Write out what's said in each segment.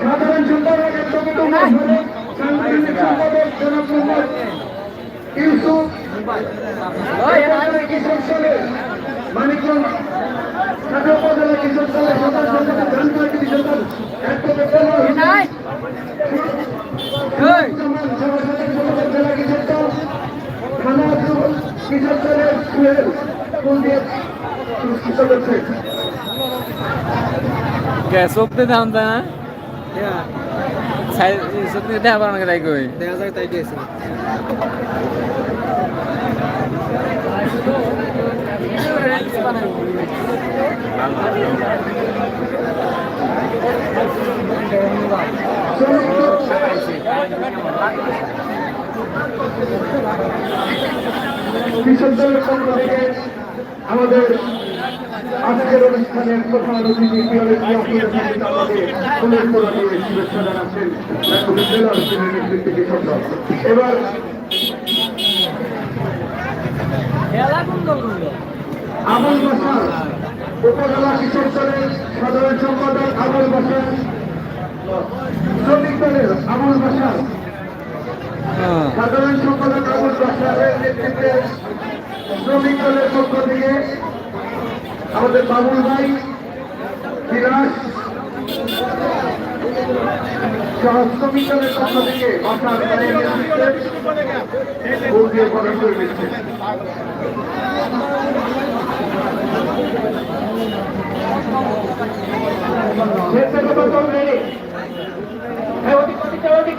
সাধারণ সম্পাদক মহাসচিব সাংগঠনিক সম্পাদক জনাব মোহাম্মদ ইউসুফ। কিশোর সালে মানিকগঞ্জ ঢাকা উপজেলা কিশোর সালে সদর সম্পাদক ধানকাটি কিশোর সাল জেলা জেলা কিশোর দল থানা কিশোর দলের সুহেল কুলদীপ পুরস্কৃত করছে গ্যাস অব্দি দাম তাই না? সত্যি দেখা পারো তাই কই দেখা তাই দিয়েছে কিশোর পক্ষ থেকে আমাদের আজকের অনুষ্ঠানের প্রধান অতিথি শুভেচ্ছা জানাচ্ছেন। এবার আমল বাসার উপজেলা কিশোর দলের সাধারণ সম্পাদক আমল বাসার শ্রমিক দলের আমল বাসার সাধারণ সম্পাদক আবুল বাসারের নেতৃত্বে শ্রমিক দলের পক্ষ থেকে আমাদের বাবুল ভাই দলের পক্ষ থেকে বাসার ভাইয়ের দিয়ে প্রদান করে দিচ্ছে। ওদিক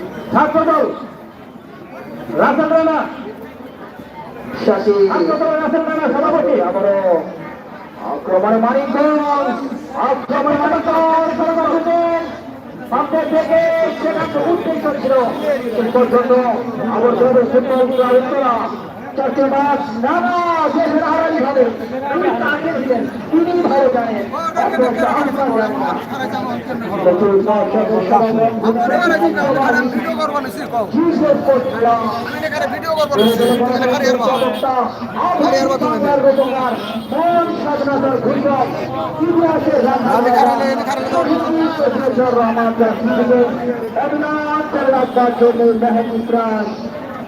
ওদিকে হ্যাঁ বাসার বাসার ওদিকে ওদিকে হ্যাঁ খেলতে সমর্থ খেলতে সমর্থ আবারও ভাই থাকো তো কই ছাত্র দল কই ছাত্র দল রাসেল রানা ছাত্র রাসেল রানা। সভাপতি আবারও আক্রমণে মানিকগঞ্জ আক্রমণে মানিকগঞ্জ সামনে থেকে পর্যন্ত ফুটবল উত্তরা চারটে মাস না না শেষের হারালি হবে তিনি তাকে দিলেন তিনি ভালো জানেন এত একটা আহ্বান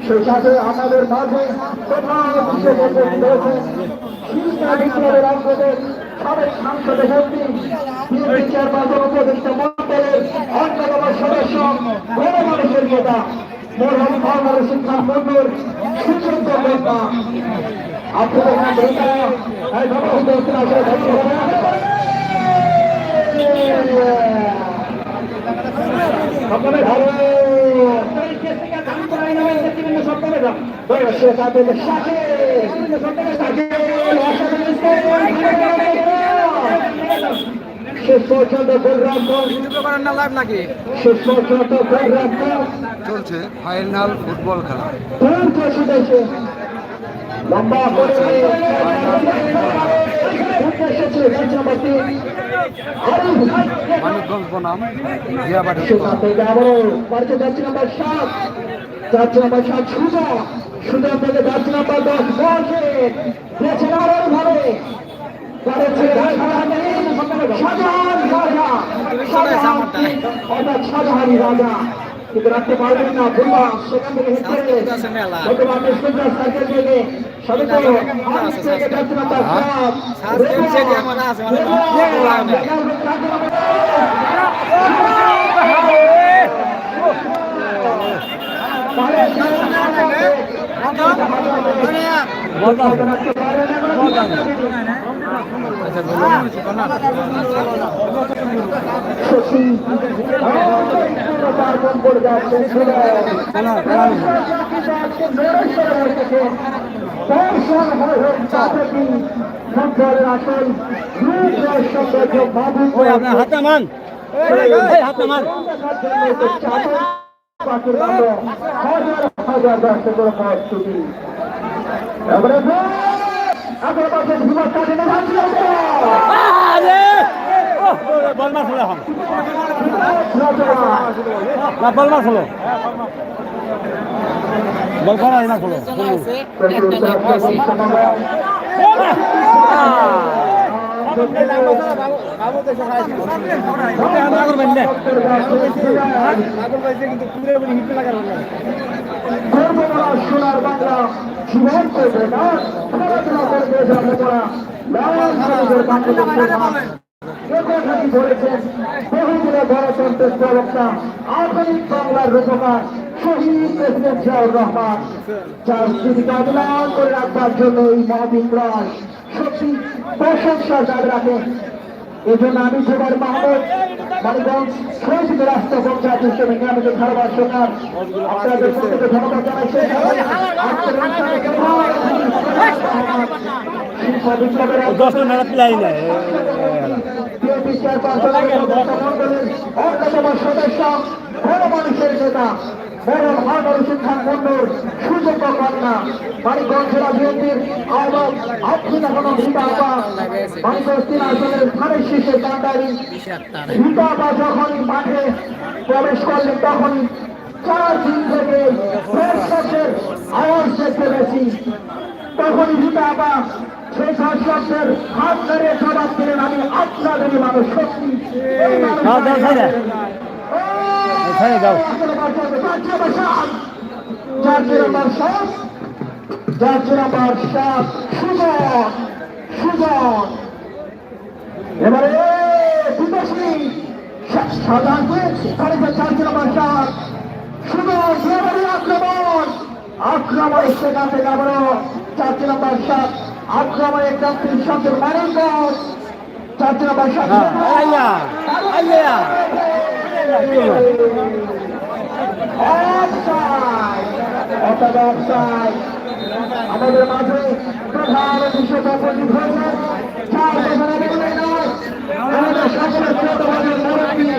আমাদের মাঝে প্রধান হিসেবে উপস্থিত হয়েছেন শিক্ষা বিপ্লবের অঙ্গদের সাবেক সাংসদ মন্ত্রী বিএনপি চেয়ারপারসন নেতা, মরহম মোহাম্মদ শিক্ষা সুযোগ্য নেতা। আপনাদের মধ্যে এই সমস্ত আসলে ধৈর্য সকলে ভালো সে তাদের সাথে শেষ পর্যন্ত প্রোগ্রাম করেন না লাইভ নাকি শেষ পর্যন্ত চলছে ফাইনাল ফুটবল খেলা। লম্বা করে। মানিকগঞ্জ বনাম জিয়াবাড়ি যাচ্ছে নাম্বার সাত। যাচ্ছে নাম্বার সাত সুজা। সুজা থেকে যাচ্ছে নাম্বার দশ দশ বছরে বেছে নেওয়ার ভাবে করেছে শাহজাহান রাজা কিন্তু রাখতে পারবেন না বুলবা সেখান থেকে হিট করে বর্তমান সুন্দর সবে তো থেকে যাচ্ছে না তার দর্শন হয়ে হোক চাকরি সঞ্চারের আসল রূপ সৌন্দর্য বাবু আপনার হাতে মান হাতে মান হাজার হাজার দর্শক প্রস্তুতি এবারে আপনার পাশে বিমান কাটে না বল মাছ হলো। এখন না বল মাছ হলো। বল করা না হলো সোনার বাংলা জীবন করবে আধুনিক বাংলার রূপকার শহীদ প্রেসিডেন্ট জিয়াউর রহমান, যার রাখবার জন্য এই মহাবীর প্রয়াস সত্যি প্রশংসা যাদের রাখেন এই জন্য আমি জুবাইর মাহমুদ মানিকগঞ্জ শহীদ রাষ্ট্র পঞ্চায়েত হিসেবে নিয়মিত আপনাদের ধন্যবাদ মন্ডলীর অন্যতম সদস্য বড় মানুষের নেতা বরং হারুন খান মন্ডল সুযোগ্য কন্যা মানিকগঞ্জ জেলা বিএনপির আহ্বায়ক আফরিন এখন ভিটা আপা মানিকগঞ্জ তিন আসনের ধানের শীর্ষে কান্ডারি আপা যখন মাঠে প্রবেশ করলেন তখনই চার দিন থেকে দর্শকের আওয়াজ দেখতে পেয়েছি। তখনই ভিটা আপা সেই দর্শকদের হাত ধরে জবাব দিলেন আমি আপনাদেরই মানুষ সত্যি। ছেড়ে দাও। জাতীয় নাম্বার সাত জাতীয় নাম্বার সাত সুজন সুজন এবারে বিদেশি সাধারণ তারিখে জাতীয় নাম্বার সাত সুজন এবারে আক্রমণ আক্রমণ সেখান থেকে আবারও জাতীয় নাম্বার সাত আক্রমণে ক্রান্তির সঙ্গে মানিকগঞ্জ জাতীয় নাম্বার সাত Offside! অর্থাৎ offside। আমাদের মাঝে প্রধান অভিষেক উপস্থিত হয়েছেন আমাদের ছোট ভাইয়ের মুরব্বী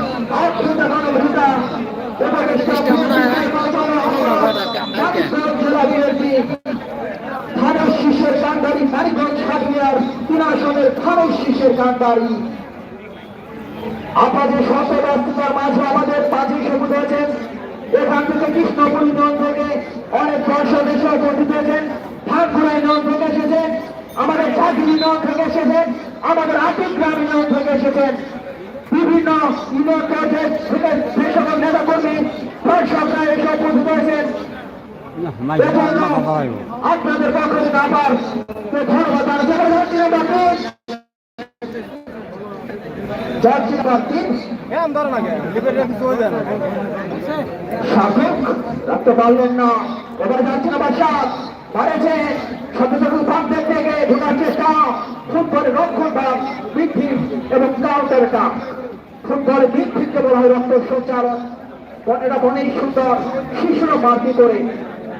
শীষের কান্ডারি মানিকগঞ্জ হাতিয়ার তিন আসনের থানার শীষের কান্ডারি আপনাদের শত ব্যস্ততার মাঝে আমাদের পাঁচই সবুজ হয়েছেন এখান থেকে কৃষ্ণপুর ইউনিয়ন থেকে অনেক দর্শক এসে উপস্থিত হয়েছেন। ঠাকুরা ইউনিয়ন থেকে এসেছেন। আমাদের চাকরি ইউনিয়ন থেকে এসেছেন। আমাদের আটিক গ্রাম ইউনিয়ন থেকে এসেছেন। বিভিন্ন ইউনিয়ন থেকে থেকে যে সকল নেতা কর্মী দর্শকরা এসে উপস্থিত হয়েছেন। আপনাদের পক্ষ থেকে আবার ধন্যবাদ ধন্যবাদ যাচ্ছি তিন শাসক রাখতে পারলেন না। এবার যাচ্ছে না বাসাত পারেছে সচেতন প্রান্তের থেকে ঢোকার চেষ্টা। ফুটবলের রক্ষণ ভাগ বৃদ্ধি এবং কাউন্টার কাপ। ফুটবলের বৃদ্ধিকে বলা হয় রক্ত সঞ্চালন এটা অনেক সুন্দর শিশুরা মার্কি করে।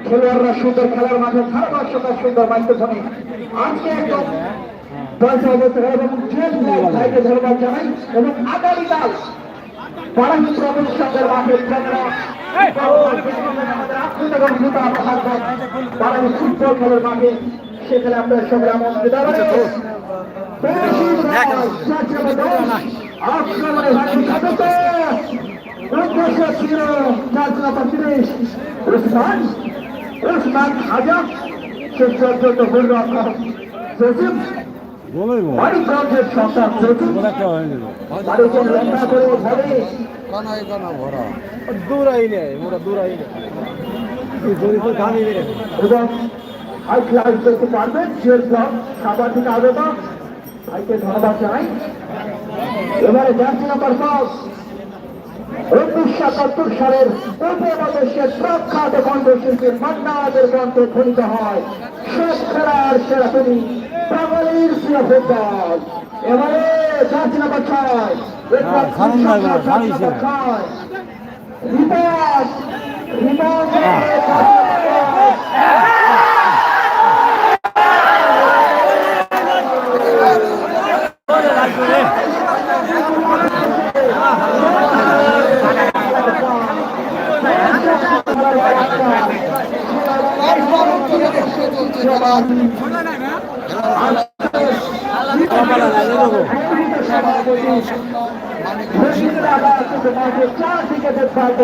খেলোয়াড়রা সুন্দর খেলার মাঠে ধারাভাষ্যকার সুন্দর মাইক্রোফোনে। আজকে একদম পয়সা অবস্থা এবং ট্রেন লাইটে ধন্যবাদ জানাই এবং আগামীকাল পাড়াহি প্রবেশ সঙ্গের মাঠে পাড়াহি ফুটবল খেলার মাঠে সেখানে আপনার সঙ্গে আমন্ত্রিত দাঁড়াবে আক্রমণে ভারী সদস্য উদ্দেশ্য ছিল চার নম্বর তিরিশ উসমান উসমান হাজার শেষ জসিম। বল মানিকগঞ্জের সন্তান জসিম বলে একটা গেল বাড়িতে রক্ষা করে ধরে দূরাই নেই মোরা দূরাই নেই। যদি তো গানি নেই এবং হাই ক্লাস দেখতে পারবেন জিএল ব্লক সাবার থেকে আগত ভাইকে ধন্যবাদ জানাই। এবারে জার্সি নাম্বার পাঁচ উনিশশো একাত্তর সালের উপমহাদেশের প্রখ্যাত কণ্ঠশিল্পী মান্নাদের কণ্ঠে ধ্বনিত হয় শেষ খেলার সেরা তুমি বাঙালির ফুটবল এবারে জার্সি নাম্বার রিপাস হ্যাঁ, সারুন ভাই, ভাই, জার্সি সারিয়েছে। নাম্বার ছয় রিপাস রিপাস কপালে নাই দেখো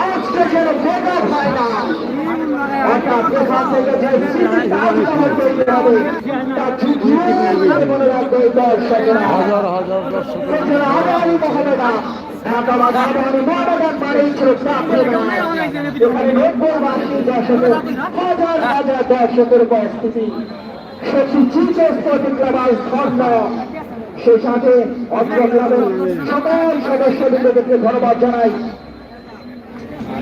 আজকে যেন মেগা ফাইনাল। অর্থাৎ এখান থেকে যে সিটি তাজমহল তৈরি হবে তা যুগের মনে রাখবে দর্শকেরা। হাজার হাজার দর্শক আগামী দর্শকের উপস্থিতি। সেটি জিতে স্পোর্টিং ক্লাব সেই সাথে অত্র সকল সদস্যবৃন্দকে ধন্যবাদ জানাই।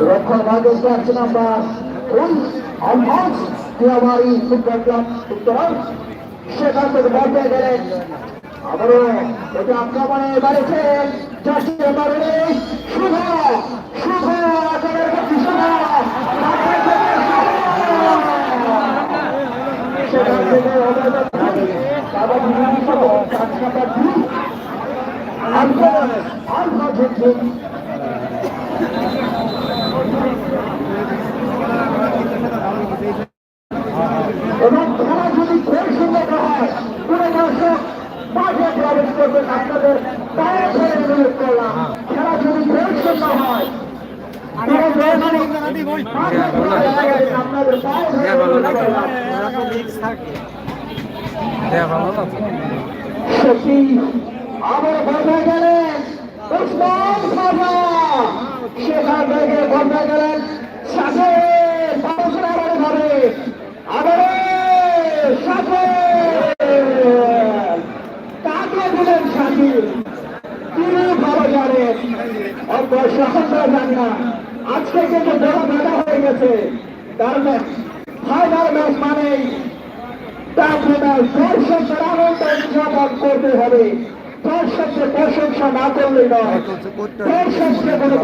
রক্ষণ ভাগের চারটি নাম্বার দুই অলমাস দিয়াবাড়ি ফুটবল ক্লাব উত্তরাল সেখান থেকে বলতে গেলেন। আবারও এটা আক্রমণে নাম্বার শুভ শুভ। সেখান থেকে ঝুঁকঝুঁক এবং খেলা যদি খুব সুন্দর হয় কোনো দর্শক মাঠে প্রবেশ করবেন আপনাদের পায়ে ধরে অনুরোধ করলাম খেলা যদি খুব সুন্দর হয় কোনো দর্শক মাঠে প্রবেশ করবেন, আপনাদের পায়ে ধরে অনুরোধ করলাম হ্যাঁ ভালো না তো সেটি আবার বন্ধ গেলেন উসমান খাজা সেখান থেকে বন্ধ গেলেন সাথে পাউসরা আবার ভাবে আবার সাথে কাকে দিলেন শাকির তিনি ভালো জানেন অল্প সহজরা জানি না। আজকে কিন্তু বড় মেলা হয়ে গেছে। কারণ ফাইনাল ম্যাচ তারপরে দর্শকদের আনন্দ উদযাপন করতে হবে। দর্শককে প্রশংসা না করলে নয়। দর্শককে বলে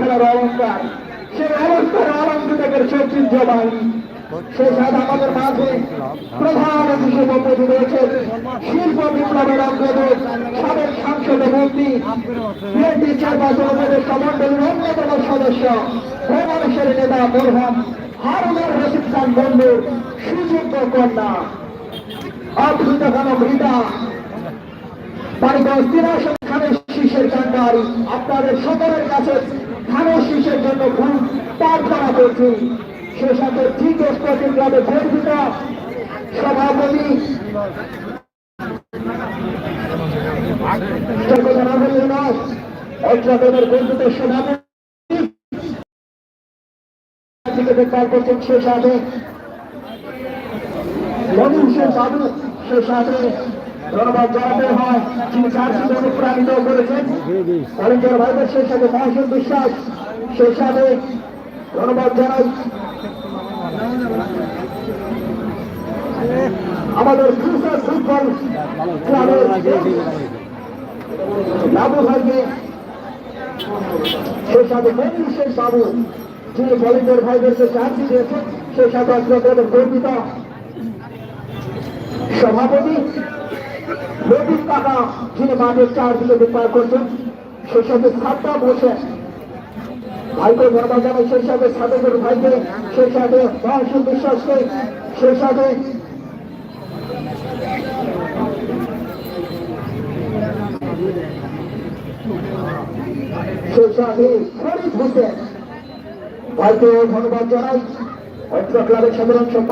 খেলার অলঙ্কার সেই অলঙ্কার থেকে শক্তির জবাই সেই শিল্প বিপ্লবের অগ্রদূত, সাবেক সাংসদ মন্ত্রী, বিএনপি চেয়ারপারসন উপদেষ্টা মন্ডলীর খানের আপনাদের সকলের কাছে ধানের শীষের জন্য খুব প্রার্থনা করছি। সে সাথে ঠিক স্পোর্টিং ক্লাবে গর্বিত সভাপতি। অগ্রগণের গর্বিত সভাপতি। থেকে করছেন সে সাথে ধন্যবাদ জানাতে হয়। যিনি চার্জশিট অনুপ্রাণিত করেছেন অরিন্দর ভাইদের সেই সাথে মহাসন বিশ্বাস সেই সাথে ধন্যবাদ জানাই। আমাদের ফিউচার ফুটবল ক্লাবের সেই সাথে মনি হোসেন বাবু যিনি ভলেন্টিয়ার ভাইদেরকে চার্জি দিয়েছেন সেই সাথে গর্বিত সভাপতি নবীন কাকা মাঠের করছেন, সেই সাথে সাতটা বসে ভাইকে ধর্মা জানাই সেই সাথে সাধকের ভাইকে সেই সাথে মহাসুর বিশ্বাসকে সেই সাথে ধন্যবাদ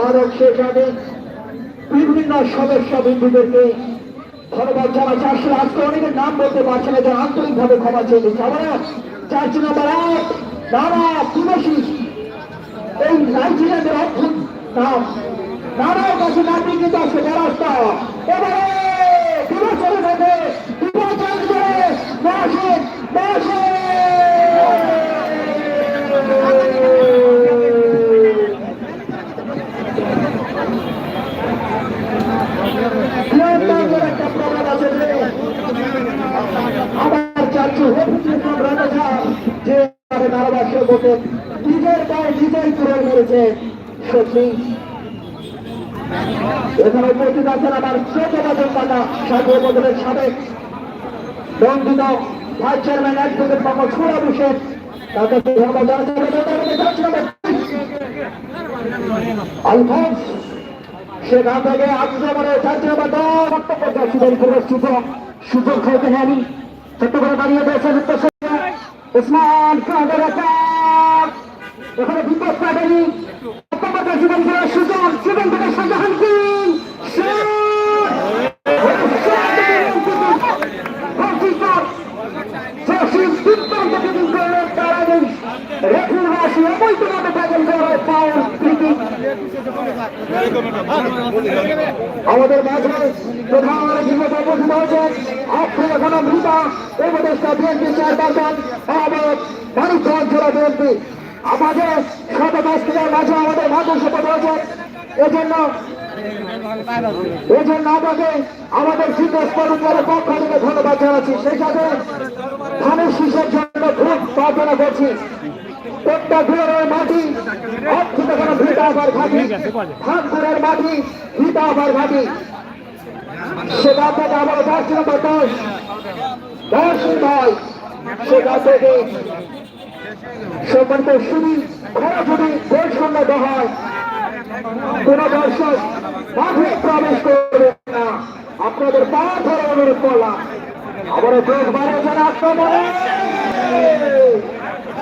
সাধারণ বিভিন্ন ধন্যবাদ আজকে নাম বলতে আন্তরিকভাবে ক্ষমা চেয়ে দিচ্ছে আমরা চারটি নানা তুলসী এই নাইজেরিয়াদের অদ্ভুত নাম। নানার কাছে কিন্তু আছে রাস্তা এবারে তুলসের মধ্যে করে আমার চাচু যে আমাদের ধারাবাস্য বলতে নিজের গায়ে নিজেই তুলে মেরেছে সত্যি। এখানে উপস্থিত আছেন আমার ছোট বাদক সাগর বদলের সাবেক বন্ধুত vice chairman, advocate Mohammad Sohrab Hossain তার কাছে ধন্যবাদ সেখান থেকে নম্বর দল বক্তব্য যাচ্ছিলেন পুরস্কৃত সুযোগ হতে নেয়নি ছোট্ট করে দাঁড়িয়ে সেনা ওসমান আকার। এখানে বিপদ কাটেনি যাচ্ছিলেন পুরো সুযোগ, সেখান থেকে শাহজাহান কিং আমাদের মাঝে প্রধান উপস্থিত হয়েছেন আজকে উপদেষ্টা বিএনপি চেয়ারপারসন আহমেদ মানিকগঞ্জ জেলা বিএনপি। আমাদের শত দশটির মাঝে আমাদের শপথ হয়েছেন এজন্য এই আপনাকে আমাদের ফিটনেস কর্মচারীর পক্ষ থেকে ধন্যবাদ জানাচ্ছি। সেই সাথে ধানের শীষের জন্য খুব প্রার্থনা করছি? ঘুরের মাটি? অক্ষিত কোনো আবার ঘাটি। ধানপুরের মাটি, ভিটা আবার ঘাটি। সেখান থেকে আবার দশ নম্বর দশ দশ ভাই সেখান থেকে সম্মানিত শুধু ঘরে যদি দেশ সম্মত হয় কোন দর্শক মাঠে প্রবেশ করবে না। আপনাদের পা ধরে অনুরোধ করলাম। আবার চোখ বাড়িয়েছেন আক্রমণে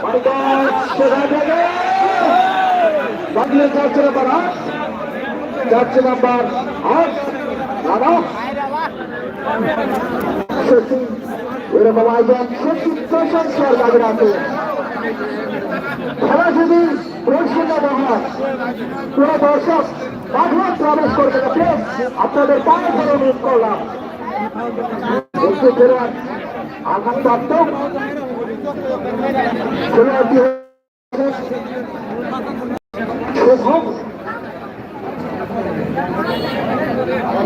মানিকগঞ্জ সেখান থেকে যাচ্ছে নাম্বার আট যাচ্ছে নাম্বার আট সত্যি এরকম আয়োজন সত্যি প্রশংসার দাবি রাখে খেলা যদি প্রশ্ন হয় কোন দর্শক মাঠে প্রবেশ করবে না আপনাদের পায়ে ধরে অনুরোধ করলাম শুভম গ্রাম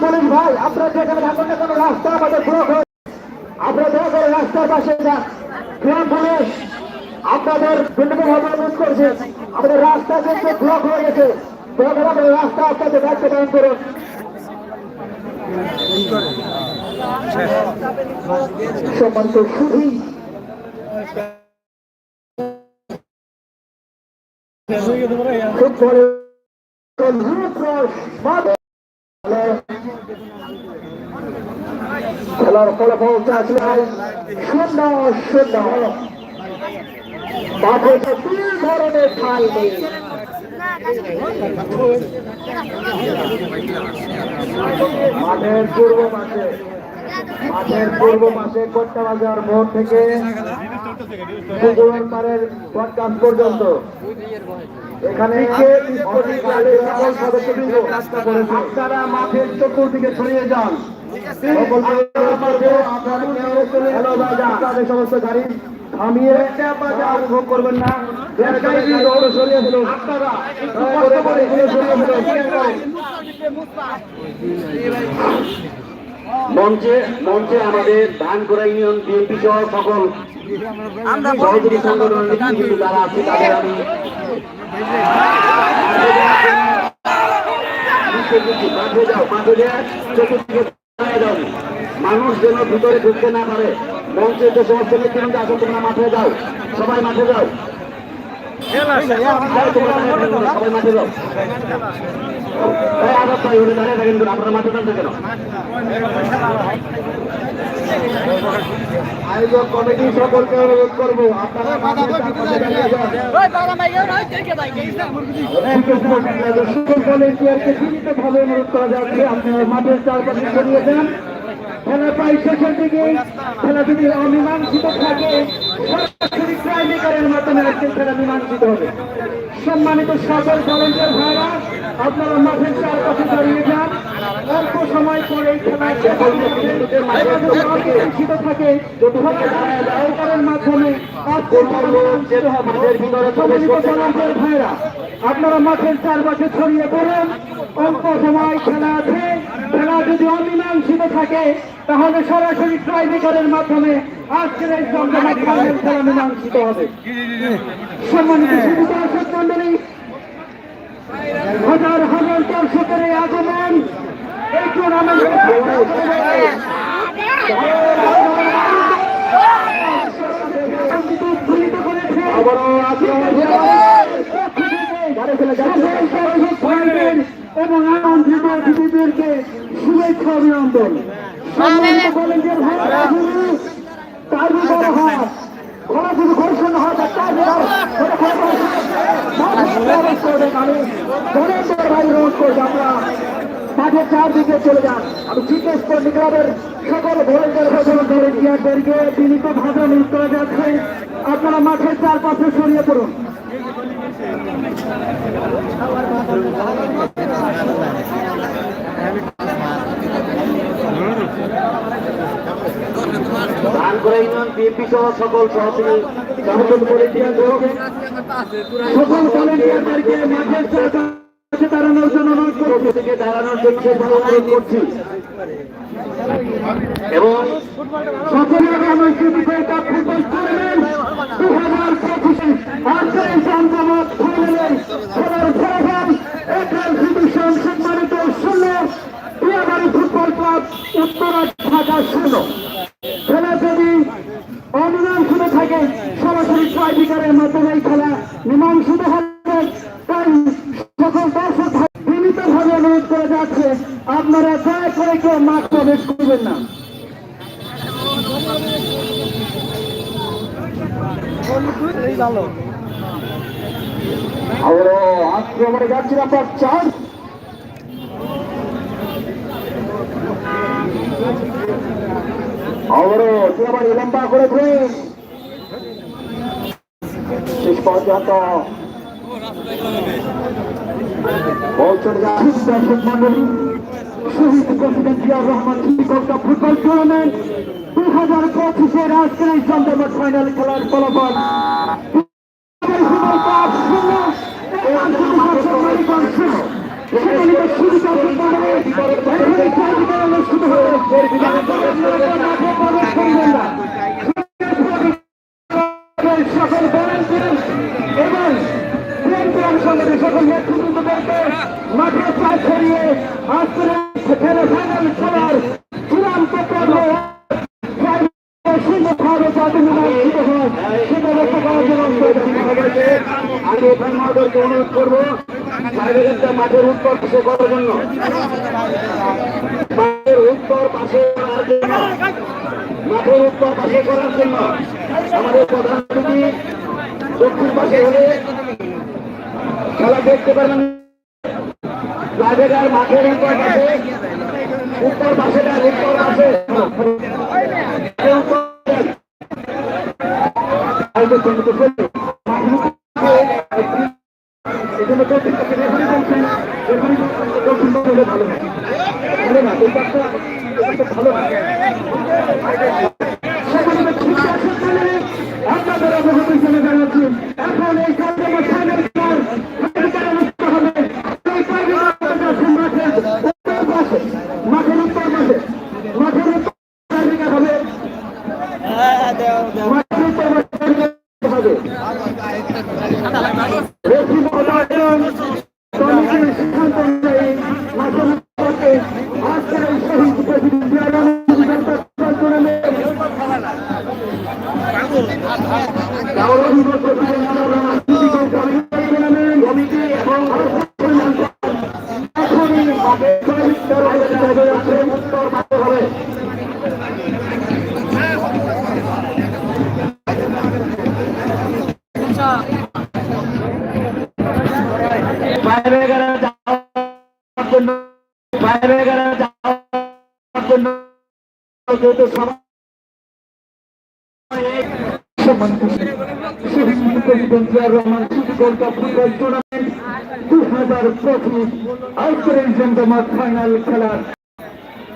পুলিশ ভাই, আপনারা যেখানে থাকুন না রাস্তা হয়ে পাশে যান গ্রাম পুলিশ আপনাদের অনুরোধ করছি। আমাদের রাস্তা কিন্তু ব্লক হয়ে গেছে। রাস্তা আপনাদের দায়িত্ব পালন করুন। সম্মানিত মাধব খেলার ফলাফল চাচ্ছিল শূন্য শূন্য। দুই ধরনের ঠাই নেই। মাঠের পূর্ব মাঠে মাঠের পূর্ব মাঠে কোট্টা বাজার মোড় থেকে পুকুরের পাড়ের পডকাস্ট পর্যন্ত। এখানে আপনারা মাঠের চতুর্দিকে ছড়িয়ে যান। সকল আপনাদের সমস্ত গাড়ি অনুভব করবেন না। মঞ্চে মঞ্চে আমাদের ধানকোড়া ইউনিয়ন বিএনপি সহ সকল সহযোগী সংগঠনের নেতৃবৃন্দ যারা আছে তাদের আমি মাঠে যাও মাঠে চতুর্দিকে যাও। মানুষ যেন ভিতরে ঢুকতে না পারে, মঞ্চে যে সমস্ত নেতৃবৃন্দ আসো তোমরা মাঠে যাও, সবাই মাঠে যাও। আয়োজক কমিটি সকলকে অনুরোধ করব আপনারা সীমিতভাবে অনুরোধ করা যাচ্ছে আপনারা মাঠের চারপাশে ছড়িয়ে যান খেলা প্রায় শেষের দিকে খেলা যদি অমীমাংসিত থাকে। ট্রাইমেকারের মাধ্যমে আজকের খেলা মীমাংসিত হবে। সম্মানিত সকল ভলেন্টিয়ার ভাইরা আপনারা মাঠের চারপাশে দাঁড়িয়ে যান। অল্প সময় পরে খেলা খেলা যদি অমীমাংসিত থাকে সরকারের মাধ্যমে ভাইরা আপনারা মাঠের চারপাশে ছড়িয়ে পড়ুন। অল্প সময় খেলা আছে। খেলা যদি অমীমাংসিত থাকে তাহলে সরাসরি ট্রাইবেকারের মাধ্যমে আজকের এই জমজমাট ফাইনাল খেলা মীমাংসিত হবে। সম্মানিত সুধী দর্শক মন্ডলী হাজার হাজার দর্শকের এই আগমন এই টুর্নামেন্ট এবং আমন্ত্রিত অতিথিদেরকে শুভেচ্ছা অভিনন্দন ঘর্ষণ হয় ভাই করব আমরা মাঠের চারদিকে চলে যান। আমি জিজ্ঞেস করি ক্লাবের সকল ভলেন্টিয়ার ভলেন্টিয়ারদেরকে বিনীত অনুরোধ করা যাচ্ছে। আপনারা মাঠের চারপাশে ছড়িয়ে পড়ুন। ধানকোড়া ইউনিয়ন বিএনপি সহ সকল সহযোগী সংগঠন ভলেন্টিয়ারদেরকে সকল ভলেন্টিয়ারদেরকে মাঠের দাঁড়ানোর জন্য অনুরোধ করছি। থেকে দাঁড়ানোর জন্য অনুরোধ করছি। এবং সকলের অনুষ্ঠিত কাপ ফুটবল টুর্নামেন্ট দু হাজার পঁচিশে আজকের সংক্রমক ফাইনালে খেলার ফলাফল এপ্রিল ডিভিশন সম্মানিত শূন্য ফুটবল ক্লাব উত্তরা ঢাকা শূন্য খেলা যদি অনুদান শুধু থাকে সরাসরি ছয় মাধ্যমে এই খেলা মীমাংসিত হবে। তাই সকল দর্শক বিনীতভাবে অনুরোধ করে যাচ্ছে আপনারা দয়া করে কেউ মাঠ প্রবেশ করবেন না। আক্রমণে যাচ্ছিলাম চার। অবরোধ এবার লম্বা করে ঘুরে শেষ পর্যন্ত দর্শক মন্ডলী শহীদ প্রেসিডেন্ট জিয়াউর রহমান শ্রীকোটা ফুটবল টুর্নামেন্ট দু হাজার ফাইনাল খেলার ফলাফল সকল মাঠের উত্তর পাশে করার জন্য আমাদের প্রধান অতিথি দক্ষিণ পাশে হলে খেলা দেখতে পারবেন রাজেগার মাঠের উত্তর পাশে উত্তর পাশে উত্তর আছে জমজমাট ফাইনাল খেলার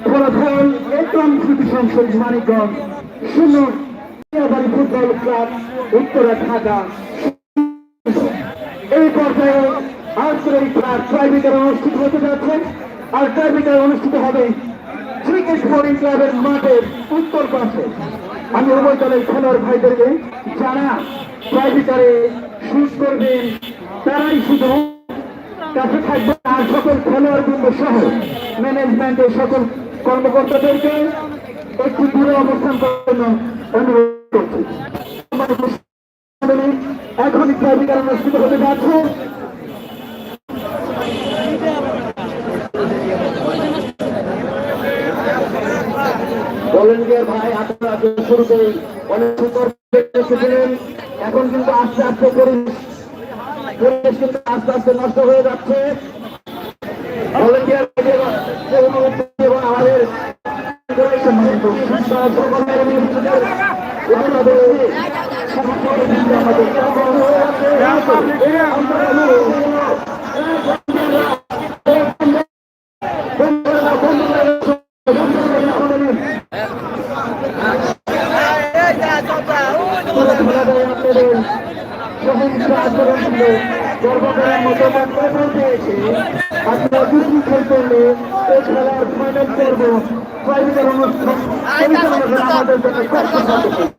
ফলাফল একদম সিটি সংসদ মানিকগঞ্জ, শূন্য। Football club, Uttara Dhaka. এই পর্যায়ে আজকের এই ট্রাইবিকার অনুষ্ঠিত হতে যাচ্ছে। আর ট্রাইবিকার অনুষ্ঠিত হবে ক্রিকেট স্পোর্টিং ক্লাবের মাঠের উত্তর পাশে। আমি উভয় দলের খেলোয়াড় ভাইদেরকে যারা ট্রাইবিকারে শুট করবেন, তারাই শুধু কাছে থাকবে আর সকল খেলোয়াড় বৃন্দ সহ ম্যানেজমেন্টের সকল কর্মকর্তাদেরকে একটু দূরে অবস্থান করার অনুরোধ করছি। এখনই ট্রাইবিকার অনুষ্ঠিত হতে যাচ্ছে। ভাই আপনারা শুরুতেই অনেক সুন্দর এখন কিন্তু আস্তে আস্তে পরিবেশ পরিবেশ কিন্তু আস্তে আস্তে নষ্ট হয়ে যাচ্ছে। আমাদের সম্মানিত সকলের নেতৃত্বের আমাদের আপনারা দুটি খেল করলে এই খেলার ফাইনাল করব। প্রাইভেটের অনুষ্ঠান আমাদের জন্য